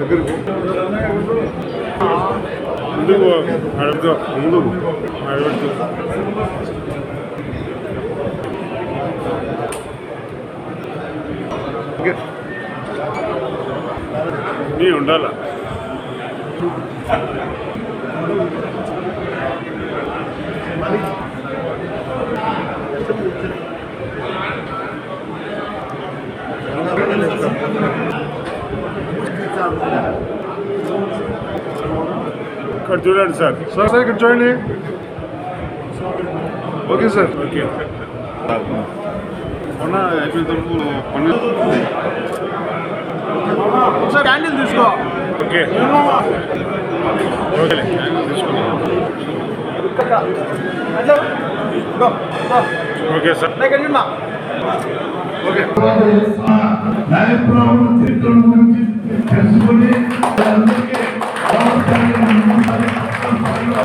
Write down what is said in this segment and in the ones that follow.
దగ్గరకు ముందుకు అడుగుతా ముందుకు అడుగుతూ నీ ఉండాలా? ఇక్కడ చూడండి సార్ సార్ సార్ ఇక్కడ చూడండి ఓకే సార్ ఓకే మొన్న అయిపోయేంతవరకు పని సార్ క్యాండిల్ తీసుకో. ఓకే ఓకే తీసుకున్నాం ఓకే సార్ ఓకే తెలుసుకొని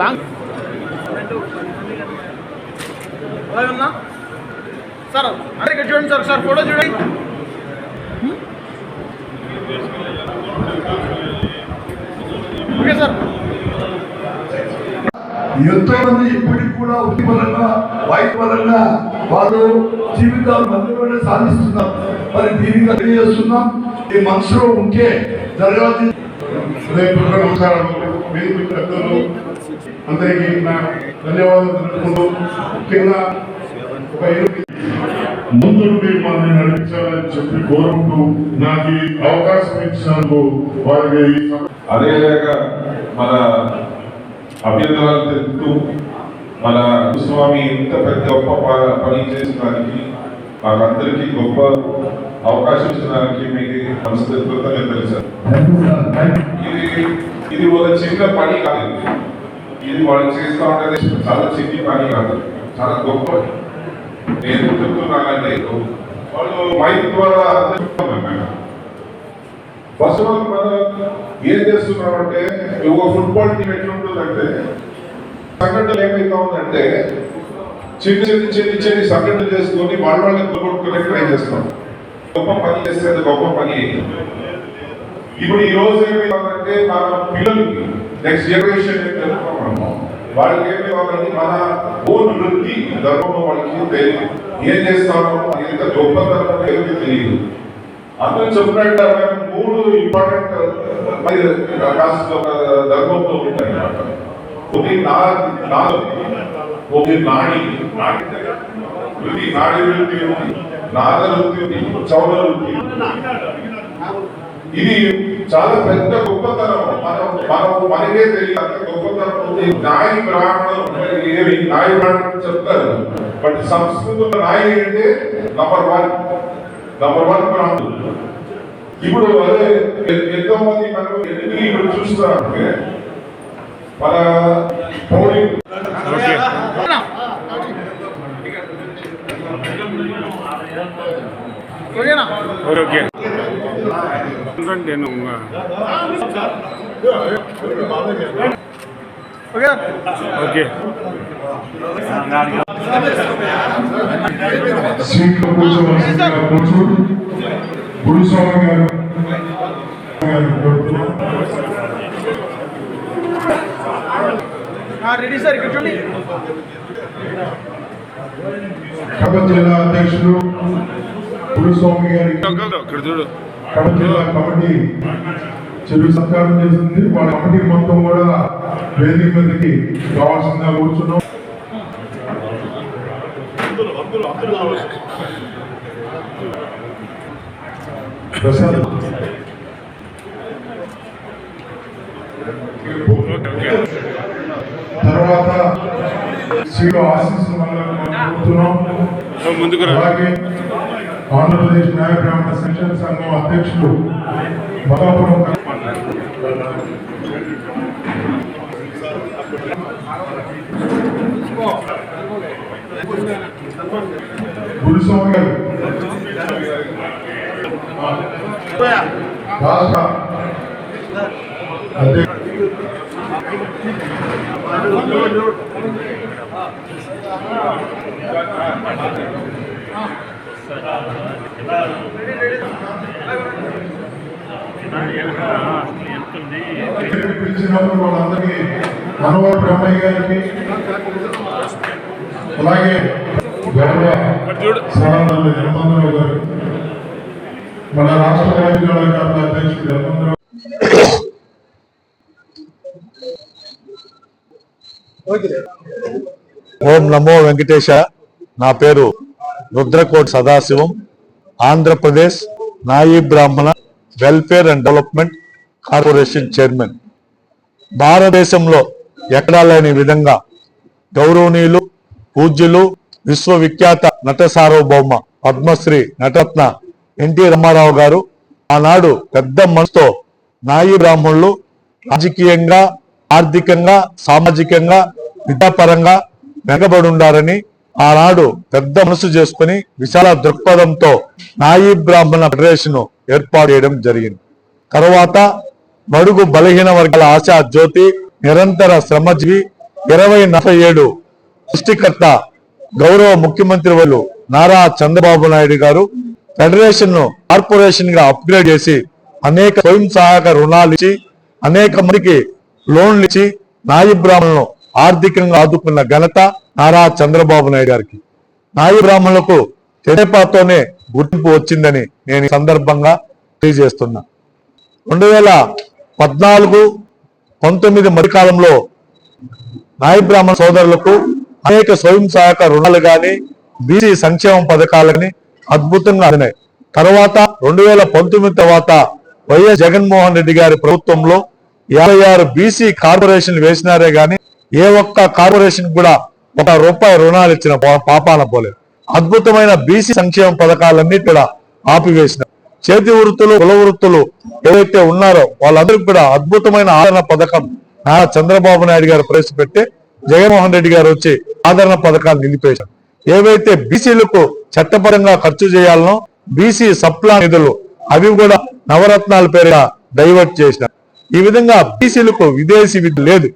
లాంగ్ సార్ అంటే ఇక్కడ చూడండి సార్ సార్ ఫోటో చూడండి. Okay sir. ఎంతో మంది ఇప్పటికి కూడా వృత్తి పరంగా వైద్య పరంగా వాళ్ళు జీవితాలు మధ్యలోనే సాధిస్తున్నారు. మరి దీనికి తెలియజేస్తున్నాం ఈ మనసులో ఉంటే జరగాల్సి హృదయపూర్వక నమస్కారాలు. వేదిక పెద్దలు. అందరికీ నా ధన్యవాదాలు తెలుపుకుంటూ ముఖ్యంగా ఒక ఎనిమిది ముందుండి మనల్ని నడిపించాలని చెప్పి కోరుకుంటూ నాకు ఈ అవకాశం ఇచ్చినందుకు వారికి అదేవిధంగా మన అభ్యంతరాలు తెలుపుతూ మన స్వామి ఇంత పెద్ద గొప్ప పని చేసడానికి మాకందరికీ గొప్ప అవకాశం ఇచ్చడానికి మీకు నమస్తే కృతజ్ఞతలు సార్ ఇది ఇది ఒక చిన్న పని కాదు. ఇది. వాళ్ళు చేస్తా ఉంటే చాలా చిన్న పని కాదు. చాలా గొప్ప నేను చెప్తున్నానంటే వాళ్ళు మైక్ ద్వారా ఫస్ట్ ఆఫ్ ఆల్ మనం ఏం చేస్తున్నామంటే ఒక ఫుట్బాల్ టీం ఎట్లుంటుందంటే సంఘటనలు ఏమైతా ఉందంటే చిన్న చిన్న చిన్న చిన్న సంఘటనలు చేసుకొని వాళ్ళ వాళ్ళని కొనుక్కునే ట్రై చేస్తాం. గొప్ప పని చేస్తే గొప్ప పని. ఇప్పుడు ఈ రోజు ఏమైందంటే మన పిల్లలకి నెక్స్ట్ జనరేషన్ మనము వాళ్ళకి ఏమి కావాలంటే మన ఓన్ వృత్తి ధర్మంలో వాళ్ళకి తెలియదు. ఏం చేస్తామో అది ఎంత గొప్పతనం ఏమీ తెలియదు. అందరూ చెప్పినట్టు మూడు ఇంపార్టెంట్ కాస్ట్ ధర్మంలో ఉంటాయి. అన్నమాట ఒకటి నా నా ఒకటి నాడి నాడి. వృత్తి నాడి వృత్తి ఉంది నాద వృత్తి చౌడ వృత్తి ఇది చాలా పెద్ద గొప్పతనం మనం మనం మనకే తెలియదు అంత గొప్పతనం ఉంది నాయి బ్రాహ్మణం ఏమి నాయి బ్రాహ్మణం చెప్తారు బట్ సంస్కృతంలో నాయి అంటే నంబర్ వన్ నంబర్ వన్ బ్రాహ్మణుడు ఇప్పుడు అదే ఎ- ఎంతో మంది మనం ఎందుకు ఇప్పుడు చూస్తున్నారంటే మన పౌడి ఓకే నేను ఓకే ఓకే సీట్లో కూర్చోవలసిందిగా కూర్చో గురుస్వామి గారు. రెడీ సార్ ఇక్కడ చూడండి. జిల్లా అధ్యక్షులు గురుస్వామి గారి ఇక్కడ చూడు. కడప జిల్లా కమిటీ చెరువు సత్కారం చేసింది. వాళ్ళ కమిటీ మొత్తం కూడా వేదిక మీదకి కావాల్సిందిగా కూర్చున్నాం. ప్రసాద్. తర్వాత శ్రీలో ఆశీస్సుల అలాగే ఆంధ్రప్రదేశ్ న్యాయ బ్రాహ్మణ శిక్షణ సంఘం అధ్యక్షులు బలాపురం గురుస్వామి గారు. రాష్ట్ర అధ్యక్ష పిలిచినప్పుడు వాళ్ళందరికీ మనోహర్ బ్రహ్మయ్య గారికి అలాగే గౌరవ సనాతన జగన్మోహన్ గారు మన రాష్ట్ర కార్యక్రమాల అధ్యక్షుడు జగన్మోహన్ ఓం నమో వెంకటేశ నా పేరు రుద్రకోట్ Sadasivam Andhra Pradesh Nayi Brahmana. Welfare and development corporation chairman భారతదేశంలో ఎక్కడా లేని విధంగా గౌరవనీయులు పూజ్యులు విశ్వవిఖ్యాత నట సార్వభౌమ పద్మశ్రీ నటరత్న ఎన్టీ రామారావు గారు ఆనాడు పెద్ద మనసుతో నాయి బ్రాహ్మణులు రాజకీయంగా ఆర్థికంగా సామాజికంగా విద్యాపరంగా వెనకబడి ఉండారని ఆనాడు పెద్ద మనసు చేసుకుని విశాల దృక్పథంతో నాయి బ్రాహ్మణ ఫెడరేషన్ ఏర్పాటు చేయడం జరిగింది. తర్వాత మడుగు బలహీన వర్గాల ఆశా జ్యోతి నిరంతర శ్రమజీవి ఇరవై నలభై ఏడు సృష్టికర్త గౌరవ ముఖ్యమంత్రి వాళ్ళు నారా చంద్రబాబు నాయుడు గారు ఫెడరేషన్ను కార్పొరేషన్గా అప్గ్రేడ్ చేసి అనేక స్వయం సహాయక రుణాలు ఇచ్చి అనేక మందికి లోన్లు ఇచ్చి నాయి బ్రాహ్మణులను ఆర్థికంగా ఆదుకున్న ఘనత నారా చంద్రబాబు నాయుడు గారికి. నాయి బ్రాహ్మణులకు తెదేపాతోనే గుర్తింపు వచ్చిందని నేను ఈ సందర్భంగా తెలియజేస్తున్నా. రెండు వేల పద్నాలుగు పంతొమ్మిది మధ్యకాలంలో నాయ బ్రాహ్మణ సోదరులకు అనేక స్వయం సహాయక రుణాలు కానీ బీసీ సంక్షేమ పథకాలు అద్భుతంగా అందినాయి. తర్వాత రెండు వేల పంతొమ్మిది తర్వాత వైఎస్ జగన్మోహన్ రెడ్డి గారి ప్రభుత్వంలో యాభై ఆరు బీసీ కార్పొరేషన్ వేసినారే గాని ఏ ఒక్క కార్పొరేషన్ కూడా ఒక రూపాయి రుణాలు ఇచ్చిన పాపాన పోలేదు. అద్భుతమైన బీసీ సంక్షేమ పథకాలన్నీ కూడా ఆపివేసిన చేతి వృత్తులు కుల వృత్తులు ఏవైతే ఉన్నారో వాళ్ళందరికీ కూడా అద్భుతమైన ఆదరణ పథకం నారా చంద్రబాబు నాయుడు గారు ప్రవేశపెట్టి జగన్మోహన్ రెడ్డి గారు వచ్చి ఆదరణ పథకాలు నిలిపేశారు ఏవైతే బీసీలకు చట్టపరంగా ఖర్చు చేయాలనో బీసీ సప్లా నిధులు అవి కూడా నవరత్నాల పేరుగా డైవర్ట్ చేసినారు. ఈ విధంగా బీసీలకు విదేశీ విద్య లేదు.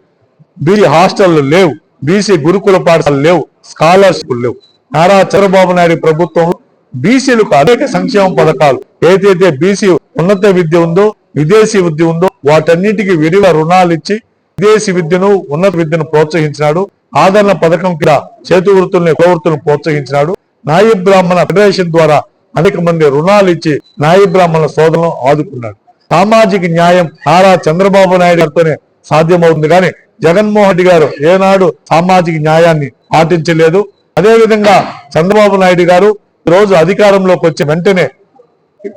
బీసీ హాస్టళ్ళు లేవు. బీసీ గురుకుల పాఠశాలలు లేవు. స్కాలర్షిప్ లేవు. నారా చంద్రబాబు నాయుడు ప్రభుత్వం బీసీలకు అనేక సంక్షేమ పథకాలు. ఏదైతే బీసీ ఉన్నత విద్య ఉందో విదేశీ విద్య ఉందో వాటన్నిటికీ విరివ రుణాలు ఇచ్చి విదేశీ విద్యను ఉన్నత విద్యను ప్రోత్సహించినాడు. ఆదరణ పథకం కింద చేతి వృత్తుల్ని ప్రవృత్తులను ప్రోత్సహించినాడు. నాయి బ్రాహ్మణ ఫెడరేషన్ ద్వారా అనేక మంది రుణాలు ఇచ్చి నాయి బ్రాహ్మణ సోదరులను ఆదుకున్నాడు. సామాజిక న్యాయం నారా చంద్రబాబు నాయుడు గారితోనే సాధ్యమవుతుంది. కానీ జగన్మోహన్ రెడ్డి గారు ఏనాడు సామాజిక న్యాయాన్ని పాటించలేదు. అదే విధంగా చంద్రబాబు నాయుడు గారు రోజు అధికారంలోకి వచ్చి వెంటనే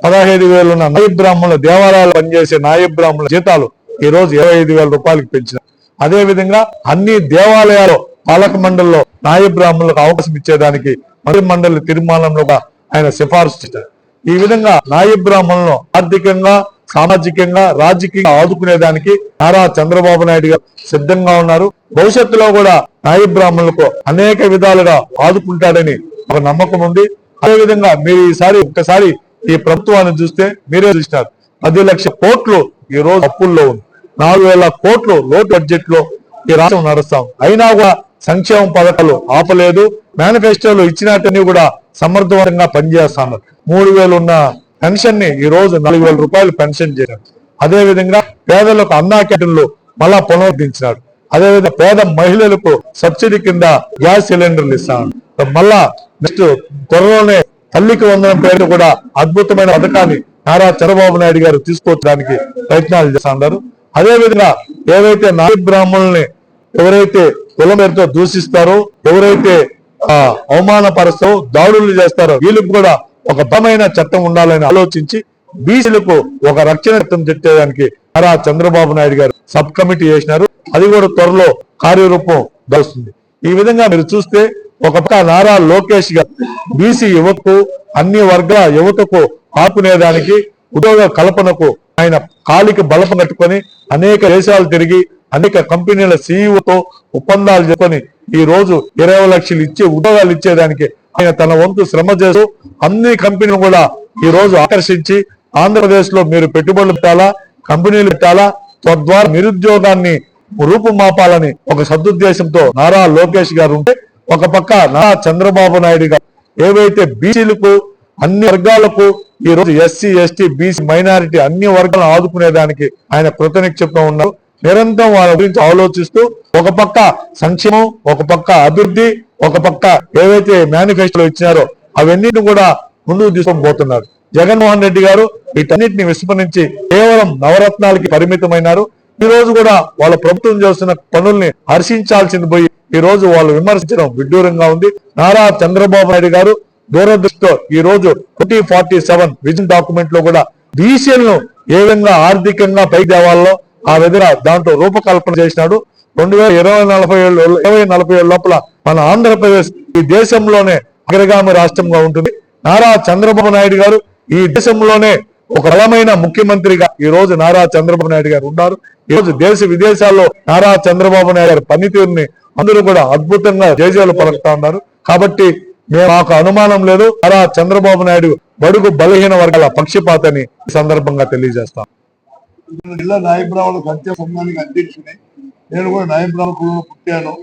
పదహైదు వేలు ఉన్న నాయ బ్రాహ్మణుల దేవాలయాలు పనిచేసే నాయ బ్రాహ్మణుల జీతాలు ఈ రోజు ఇరవై ఐదు వేల రూపాయలకి పెంచిన అదే విధంగా అన్ని దేవాలయాలు పాలక మండలిలో నాయ బ్రాహ్మణులకు అవకాశం ఇచ్చేదానికి మంత్రి మండలి తీర్మానంలో ఆయన సిఫార్సు చేశారు. ఈ విధంగా నాయ బ్రాహ్మణులను ఆర్థికంగా సామాజికంగా రాజకీయంగా ఆదుకునేదానికి నారా చంద్రబాబు నాయుడు గారు సిద్ధంగా ఉన్నారు. భవిష్యత్తులో కూడా నాయ బ్రాహ్మణులకు అనేక విధాలుగా ఆదుకుంటాడని ఒక నమ్మకం ఉంది. అదేవిధంగా మీరు ఈసారి ఒక్కసారి ఈ ప్రభుత్వాన్ని చూస్తే మీరే చూసినారు. పది లక్షల కోట్లు ఈ రోజు అప్పుల్లో ఉంది. నాలుగు వేల కోట్లు లోటు బడ్జెట్లో ఈ రాష్ట్రం నడుస్తాం. అయినా కూడా సంక్షేమ పథకాలు ఆపలేదు. మేనిఫెస్టోలు ఇచ్చినట్టని కూడా సమర్థవంతంగా పనిచేస్తున్నారు. మూడు వేలు ఉన్న పెన్షన్ని ఈ రోజు నాలుగు వేల రూపాయలు పెన్షన్ చేశారు. అదే విధంగా పేదలకు అన్నా క్యాంటీన్లు మళ్ళా పునరుద్ధరించినాడు అదేవిధంగా పేద మహిళలకు సబ్సిడీ కింద గ్యాస్ సిలిండర్లు ఇస్తాను. మళ్ళా నెక్స్ట్ త్వరలోనే తల్లికి వందనం పేరు కూడా అద్భుతమైన పథకాన్ని నారా చంద్రబాబు నాయుడు గారు తీసుకొచ్చడానికి ప్రయత్నాలు చేస్తున్నారు అదే విధంగా ఏవైతే నాయ బ్రాహ్మణుల్ని ఎవరైతే కులం పేరుతో దూషిస్తారో ఎవరైతే అవమానపరుస్తారో దాడులు చేస్తారో వీళ్ళకి కూడా ఒక బలమైన చట్టం ఉండాలని ఆలోచించి బీసీలకు ఒక రక్షణ చట్టం తెచ్చేదానికి నారా చంద్రబాబు నాయుడు గారు సబ్ కమిటీ చేసినారు అది కూడా త్వరలో కార్యరూపం దొరుకుతుంది ఈ విధంగా మీరు చూస్తే ఒక పక్క నారా లోకేష్ గారు బీసీ యువతకు అన్ని వర్గాల యువతకు ఆపునేదానికి ఉద్యోగ కల్పనకు ఆయన కాలికి బలప కట్టుకొని అనేక దేశాలు తిరిగి అనేక కంపెనీల సీఈఓతో ఒప్పందాలు చేసుకొని ఈ రోజు ఇరవై లక్షలు ఇచ్చే ఉద్యోగాలు ఇచ్చేదానికి ఆయన తన వంతు శ్రమ చేస్తూ అన్ని కంపెనీలు కూడా ఈ రోజు ఆకర్షించి ఆంధ్రప్రదేశ్లో మీరు పెట్టుబడులు పెట్టాలా? కంపెనీలు పెట్టాలా? తద్వారా నిరుద్యోగాన్ని రూపుమాపాలని ఒక సదుద్దేశంతో నారా లోకేష్ గారు ఉంటే ఒక పక్క నారా చంద్రబాబు నాయుడు గారు. ఏవైతే బీసీలకు అన్ని వర్గాలకు ఈ రోజు ఎస్సీ ఎస్టీ బీసీ మైనారిటీ అన్ని వర్గాలను ఆదుకునేదానికి ఆయన కృతనిక్షిప్తం ఉన్నారు. నిరంతరం వాళ్ళ గురించి ఆలోచిస్తూ ఒక పక్క సంక్షేమం ఒక పక్క అభివృద్ధి ఒక పక్క ఏవైతే మేనిఫెస్టోలో ఇచ్చినారో అవన్నిటిని కూడా ముందుకు తీసుకొని పోతున్నారు. జగన్మోహన్ రెడ్డి గారు వీటన్నిటిని విస్మరించి కేవలం నవరత్నాలకి పరిమితమైనారు. ఈ రోజు కూడా వాళ్ళ ప్రభుత్వం చేస్తున్న పనుల్ని హర్షించాల్సింది పోయి ఈ రోజు వాళ్ళు విమర్శించడం విడ్డూరంగా ఉంది. నారా చంద్రబాబు నాయుడు గారు దూరదృష్టితో ఈ రోజు ట్వంటీ ఫార్టీ సెవెన్ విజన్ డాక్యుమెంట్లో కూడా బీసీలను ఏ విధంగా ఆర్థికంగా పైకి తేవాలో ఆ విధంగా దాంట్లో రూపకల్పన చేసినాడు. రెండు వేల ఇరవై నలభై ఏళ్ళు ఇరవై నలభై ఏళ్ళ లోపల మన ఆంధ్రప్రదేశ్ ఈ దేశంలోనే అగ్రగామి రాష్ట్రంగా ఉంటుంది. నారా చంద్రబాబు నాయుడు గారు ఈ దేశంలోనే ఒక బలమైన ముఖ్యమంత్రిగా ఈ రోజు నారా చంద్రబాబు నాయుడు గారు ఉన్నారు. ఈ రోజు దేశ విదేశాల్లో నారా చంద్రబాబు నాయుడు గారి పనితీరుని అందరూ కూడా అద్భుతంగా జయజయాలు పలుకుతా ఉన్నారు. కాబట్టి మేము మాకు అనుమానం లేదు. నారా చంద్రబాబు నాయుడు బడుగు బలహీన వర్గాల పక్షపాతని ఈ సందర్భంగా తెలియజేస్తాం. జిల్లా నాయబ్రాహ్మణ సత్య సంఘానికి అధ్యక్షుని నేను కూడా నాయబ్రాహ్మణ పుట్టాను.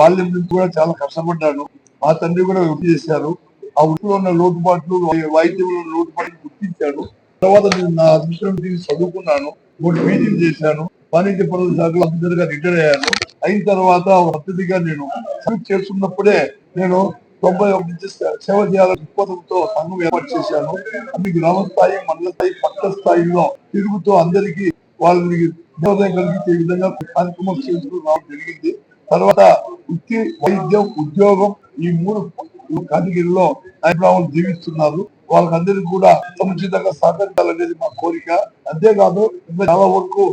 బాల్యం నుంచి కూడా చాలా కష్టపడ్డాను. మా తండ్రి కూడా వృత్తి చేశారు. ఆ వృత్తిలో ఉన్న లోటుపాట్లు వైద్యంలో ఉన్న లోటుపాట్లు గుర్తించాను. తర్వాత నేను నా అదృష్టం తీసి చదువుకున్నాను మూడు పీజీలు చేశాను వాణిజ్య పనుల శాఖలో అధికారిగా రిటైర్ అయ్యాను. అయిన తర్వాత అత్యధిగా నేను సర్వీస్ చేస్తున్నప్పుడే నేను తొంభై ఒకటి నుంచి సేవ చేయాలని దృక్పథంతో సంఘం ఏర్పాటు చేశాను. అన్ని గ్రామ స్థాయి మండల స్థాయి పట్ట స్థాయిలో తిరుగుతూ అందరికీ వాళ్ళని వినోదం కలిగించే విధంగా కార్యక్రమం చేసుకుని రావడం జరిగింది. తర్వాత వృత్తి వైద్యం ఉద్యోగం ఈ మూడు కేటగిరీలో నాయకులు జీవిస్తున్నారు. వాళ్ళకందరికీ కూడా సముచితంగా సహకరించాలనేది మా కోరిక. అంతేకాదు ఇంకా చాలా వరకు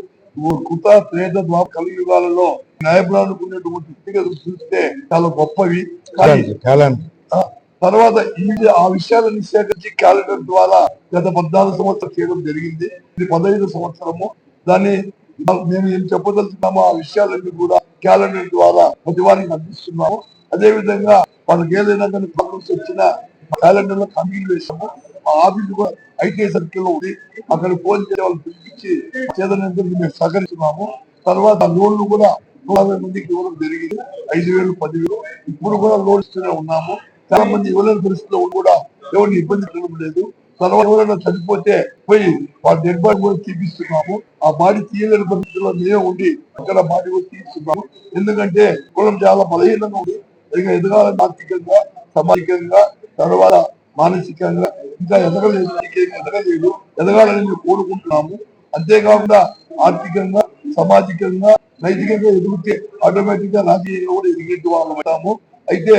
కృత త్రేత ద్వార కలియుగాలలో న్యాయబ్రాహ్మణులకు ఉన్నటువంటి వ్యక్తిగతులు చూస్తే చాలా గొప్పవి. తర్వాత ఈ ఆ విషయాలను సేకరించి క్యాలెండర్ ద్వారా గత పద్నాలుగు సంవత్సరాలు చేయడం జరిగింది. ఇది పదహైదు సంవత్సరము. దాన్ని మేము ఏం చెప్పదలుచున్నామో ఆ విషయాలన్నీ కూడా క్యాలెండర్ ద్వారా ప్రతివారికి అందిస్తున్నాము. అదే విధంగా వాళ్ళకి ఏదైనా కానీ ప్రాబ్లమ్స్ వచ్చినా క్యాలెండర్లో కమిటీలు వేసాము మా ఆఫీస్ కూడా ఐటీ సర్కిల్లో ఉంది. అక్కడ ఫోన్ చేసి వాళ్ళు పిలిపించి చేదనందరికీ మేము సహకరిస్తున్నాము. తర్వాత లోన్లు కూడా నూట యాభై మందికి ఇవ్వడం జరిగింది. ఐదు వేలు పదివేలు ఇప్పుడు కూడా లోన్ ఇస్తూనే ఉన్నాము. చాలా మంది ఇవ్వలేని పరిస్థితిలో కూడా ఎవరిని ఇబ్బంది కలగడం లేదు. ఎవరైనా చనిపోతే పోయి వాళ్ళ డెడ్ బాడీ కూడా తీపిస్తున్నాము. ఆ బాడీ తీయలేని పరిస్థితుల్లో మేమే ఉండి అక్కడ బాడీ కూడా తీస్తున్నాము ఎందుకంటే కులం చాలా బలహీనంగా ఉంది. ఇంకా ఎదగాలని ఆర్థికంగా సామాజికంగా తర్వాత మానసికంగా. ఇంకా ఎదగలేదు ఎదగలేదు. ఎదగాలని మేము కోరుకుంటున్నాము. అంతేకాకుండా ఆర్థికంగా సామాజికంగా నైతికంగా ఎదిగితే ఆటోమేటిక్గా రాజకీయంగా కూడా ఎదిగేట్టు వాళ్ళం అయితే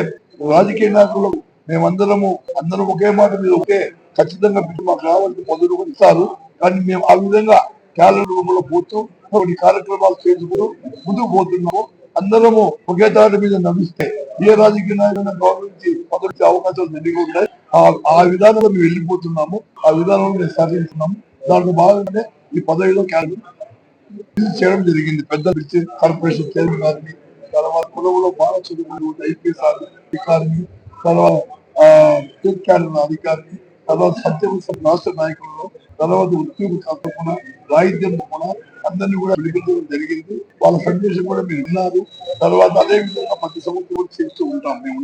రాజకీయ నాయకులు మేమందరము అందరం ఒకే మాట మీద ఒకే ఖచ్చితంగా పెట్టి మాకు రావాల్సిన మొదలు కూడా ఇస్తారు. కానీ మేము ఆ విధంగా క్యాలెండర్ రూపంలో పోతూ. కొన్ని కార్యక్రమాలు చేసుకుంటూ ముందుకు పోతున్నాము. అందరము ఒకే తాటి మీద నమ్మిస్తే ఏ రాజకీయ నాయకులను గవర్నమెంట్ మొదటి అవకాశాలు మెండుగా ఉంటాయి ఆ విధానంలో మేము వెళ్ళిపోతున్నాము. ఆ విధానంలో మేము సాధిస్తున్నాము దాంట్లో భాగంగానే ఈ పదవిలో క్యాలెండర్ చేయడం జరిగింది. పెద్ద కార్పొరేషన్ చైర్మన్ గారిని తర్వాత కులంలో బాగా చదువుకున్న ఐపీఎస్ అధికారిని తర్వాత ఆ, అధికారిని తర్వాత సత్యవస రాష్ట్ర నాయకులను తర్వాత ఉద్యోగ తప్పకుండా వాయిద్యం కూడా అందరినీ కూడా పిలిపించడం జరిగింది. వాళ్ళ సందేశం కూడా మీరు విన్నారు. తర్వాత అదే విధంగా ప్రతి సంవత్సరం కూడా చేస్తూ ఉంటాం. మేము